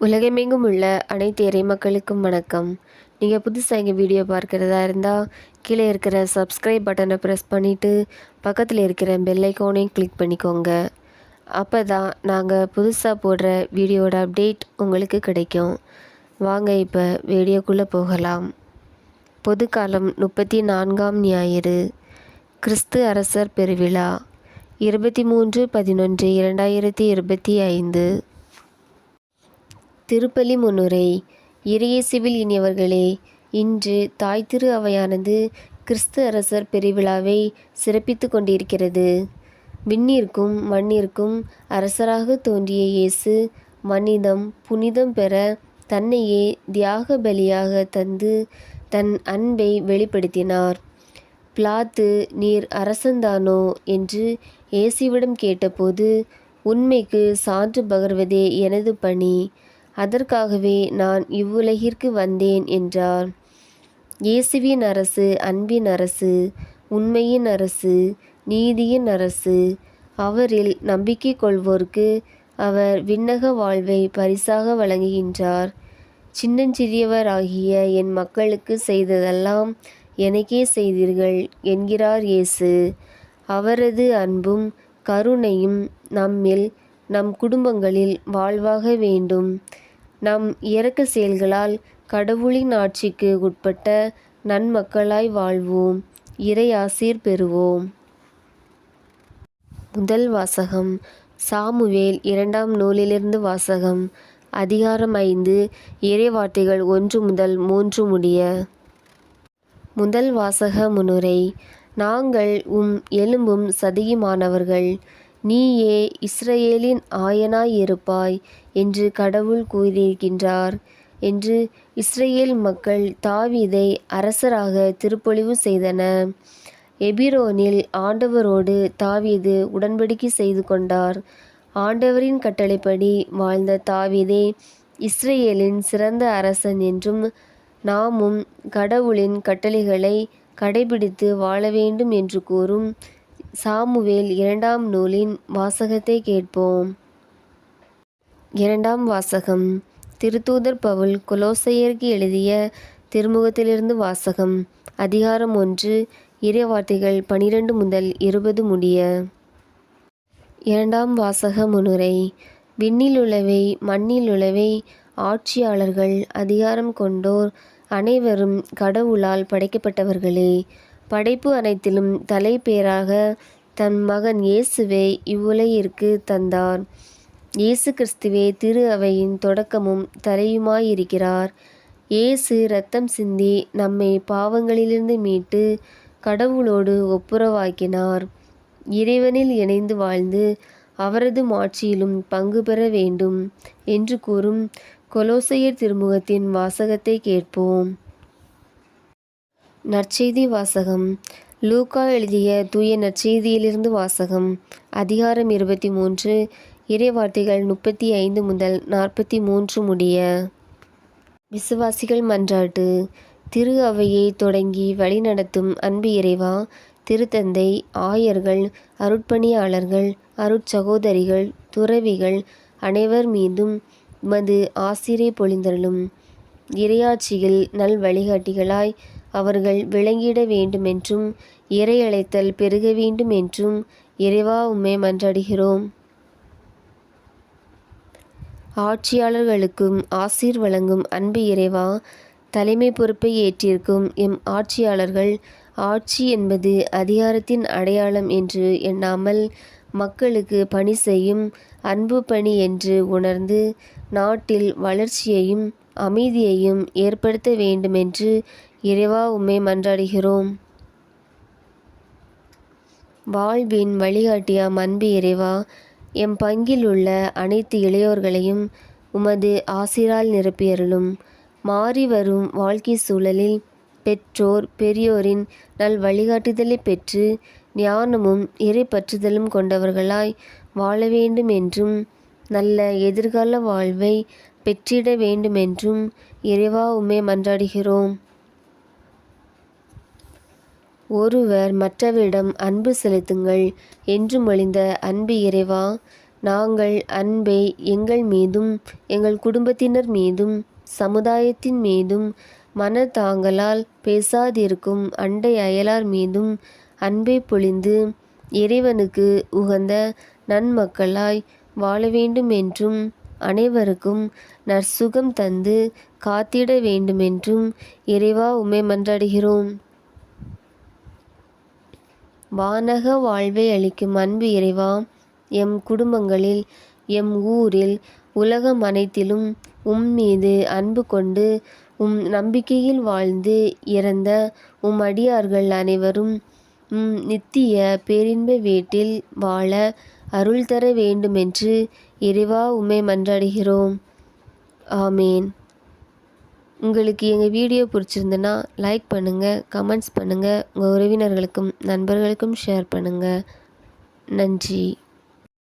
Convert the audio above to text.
உலகமெங்கும் உள்ள அனைத்து இறை மக்களுக்கும் வணக்கம். நீங்கள் புதுசாக எங்கள் வீடியோ பார்க்குறதா இருந்தால் கீழே இருக்கிற சப்ஸ்கிரைப் பட்டனை ப்ரெஸ் பண்ணிவிட்டு பக்கத்தில் இருக்கிற பெல்லைக்கோனையும் கிளிக் பண்ணிக்கோங்க. அப்போ தான் நாங்கள் புதுசாக போடுற வீடியோட அப்டேட் உங்களுக்கு கிடைக்கும். வாங்க இப்போ வீடியோக்குள்ளே போகலாம். பொதுக்காலம் முப்பத்தி நான்காம் ஞாயிறு கிறிஸ்து அரசர் பெருவிழா இருபத்தி மூன்று பதினொன்று இரண்டாயிரத்தி இருபத்தி ஐந்து. திருப்பலி முன்னுரை இறையேசுவில் இனியவர்களே இன்று தாய் திரு அவையானது கிறிஸ்து அரசர் பெருவிழாவை சிறப்பித்து கொண்டிருக்கிறது. விண்ணிற்கும் மண்ணிற்கும் அரசராக தோன்றிய இயேசு மனிதம் புனிதம் பெற தன்னையே தியாக பலியாக தந்து தன் அன்பை வெளிப்படுத்தினார். பிளாத்து நீர் அரசந்தானோ என்று இயேசுவிடம் கேட்டபோது உண்மைக்கு சான்று பகர்வதே எனது பணி. அதற்காகவே நான் இவ்வுலகிற்கு வந்தேன் என்றார். இயேசுவின் அரசு அன்பின் அரசு உண்மையின் அரசு நீதியின் அரசு அவரில் நம்பிக்கை கொள்வோருக்கு அவர் விண்ணக வாழ்வை பரிசாக வழங்குகின்றார். சின்னஞ்சிறியவராகிய என் மக்களுக்கு செய்ததெல்லாம் எனக்கே செய்தீர்கள் என்கிறார் இயேசு. அவரது அன்பும் கருணையும் நம்மில் நம் குடும்பங்களில் வாழ்வாக வேண்டும். நம் இறக்க செயல்களால் கடவுளின் ஆட்சிக்கு உட்பட்ட நன்மக்களாய் வாழ்வோம். இறை ஆசீர் பெறுவோம். முதல் வாசகம். சாமுவேல் இரண்டாம் நூலிலிருந்து வாசகம். அதிகாரம் ஐந்து. இறைவார்த்தைகள் ஒன்று முதல் மூன்று முடிய. முதல் வாசக முன்னுரை நாங்கள் உம் எலும்பும் சதியுமானவர்கள். நீயே இஸ்ரவேலின் ஆயனாயிருப்பாய் என்று கடவுள் கூறியிருக்கின்றார் என்று இஸ்ரேல் மக்கள் தாவீதை அரசராக திருப்பொழிவு செய்தன. எபிரோனில் ஆண்டவரோடு தாவீது உடன்படிக்கை செய்து கொண்டார். ஆண்டவரின் கட்டளைப்படி வாழ்ந்த தாவீதே இஸ்ரேலின் சிறந்த அரசன் என்றும் நாமும் கடவுளின் கட்டளைகளை கடைபிடித்து வாழ வேண்டும் என்று கூறும். சாமுவேல் இரண்டாம் நூலின் வாசகத்தை கேட்போம். இரண்டாம் வாசகம். திருத்தூதர் பவுல் குலோசையருக்கு எழுதிய திருமுகத்திலிருந்து வாசகம். அதிகாரம் ஒன்று. இறைவார்த்தைகள் பனிரெண்டு முதல் இருபது முடிய. இரண்டாம் வாசக முன்னுரை விண்ணில் உளவை மண்ணில் உளவை ஆட்சியாளர்கள் அதிகாரம் கொண்டோர் அனைவரும் கடவுளால் படைக்கப்பட்டவர்களே படைப்பு அனைத்திலும் தலைப்பேராக தன் மகன் இயேசுவை இவ்வுலகிற்கு தந்தார். இயேசு கிறிஸ்துவே திரு அவையின் தொடக்கமும் தலையுமாயிருக்கிறார் இயேசு இரத்தம் சிந்தி நம்மை பாவங்களிலிருந்து மீட்டு கடவுளோடு ஒப்புரவாக்கினார். இறைவனில் இணைந்து வாழ்ந்து அவரது மாட்சியிலும் பங்கு பெற வேண்டும் என்று கூறும் கொலோசையர் திருமுகத்தின் வாசகத்தை கேட்போம். நற்செய்தி வாசகம். லூக்கா எழுதிய தூய நற்செய்தியிலிருந்து வாசகம். அதிகாரம் இருபத்தி மூன்று. இறைவார்த்தைகள் முப்பத்தி ஐந்து முதல் நாற்பத்தி மூன்று முடிய. விசுவாசிகள் மன்றாட்டு. திரு அவையை தொடங்கி வழிநடத்தும் அன்பு இறைவா திருத்தந்தை ஆயர்கள் அருட்பணியாளர்கள் அருட்சகோதரிகள் துறவிகள் அனைவர் மீதும் மது ஆசிரியை பொழிந்தருளும். இரையாட்சியில் நல் வழிகாட்டிகளாய் அவர்கள் விளங்கிட வேண்டுமென்றும் இறையழைத்தல் பெருக வேண்டும் என்றும் இறைவா உம்மை மன்றாடுகிறோம். ஆட்சியாளர்களுக்கும் ஆசீர் வழங்கும் அன்பு இறைவா தலைமை பொறுப்பை ஏற்றிருக்கும் எம் ஆட்சியாளர்கள் ஆட்சி என்பது அதிகாரத்தின் அடையாளம் என்று எண்ணாமல் மக்களுக்கு பணி செய்யும் அன்பு பணி என்று உணர்ந்து நாட்டில் வளர்ச்சியையும் அமைதியையும் ஏற்படுத்த வேண்டுமென்று இறைவா உம்மை மன்றாடுகிறோம். வாழ்வின் வழிகாட்டியாம் அன்பு இறைவா எம் பங்கில் உள்ள அனைத்து இளையோர்களையும் உமது ஆசிரால் நிரப்பியருளும். மாறி வரும் வாழ்க்கை சூழலில் பெற்றோர் பெரியோரின் நல் வழிகாட்டுதலை பெற்று ஞானமும் இறை பற்றுதலும் கொண்டவர்களாய் வாழ வேண்டும் என்றும் நல்ல எதிர்கால வாழ்வை பெற்றிட வேண்டுமென்றும் இறைவா உம்மை மன்றாடுகிறோம். ஒருவர் மற்றவரிடம் அன்பு செலுத்துங்கள் என்று மொழிந்த அன்பு இறைவா நாங்கள் அன்பை எங்கள் மீதும் எங்கள் குடும்பத்தினர் மீதும் சமுதாயத்தின் மீதும் மன தாங்களால் பேசாதிருக்கும் அண்டை அயலார் மீதும் அன்பை பொழிந்து இறைவனுக்கு உகந்த நன்மக்களாய் வாழ வேண்டும் என்றும் அனைவருக்கும் நற்சுகம் தந்து காத்திட வேண்டுமென்றும் இறைவா உமை மன்றாடுகிறோம். வானக வாழ்வை அளிக்கும் அன்பு இறைவா எம் குடும்பங்களில் எம் ஊரில் உலகம் அனைத்திலும் உம் மீது அன்பு கொண்டு உம் நம்பிக்கையில் வாழ்ந்து இறந்த உம் அடியார்கள் அனைவரும் உம் நித்திய பேரின்ப வீட்டில் வாழ அருள் தர வேண்டுமென்று இறைவா உம்மை மன்றாடுகிறோம். ஆமேன். உங்களுக்கு எங்கள் வீடியோ பிடிச்சிருந்துன்னா லைக் பண்ணுங்கள் கமெண்ட்ஸ் பண்ணுங்கள் உங்கள் உறவினர்களுக்கும் நண்பர்களுக்கும் ஷேர் பண்ணுங்கள் நன்றி.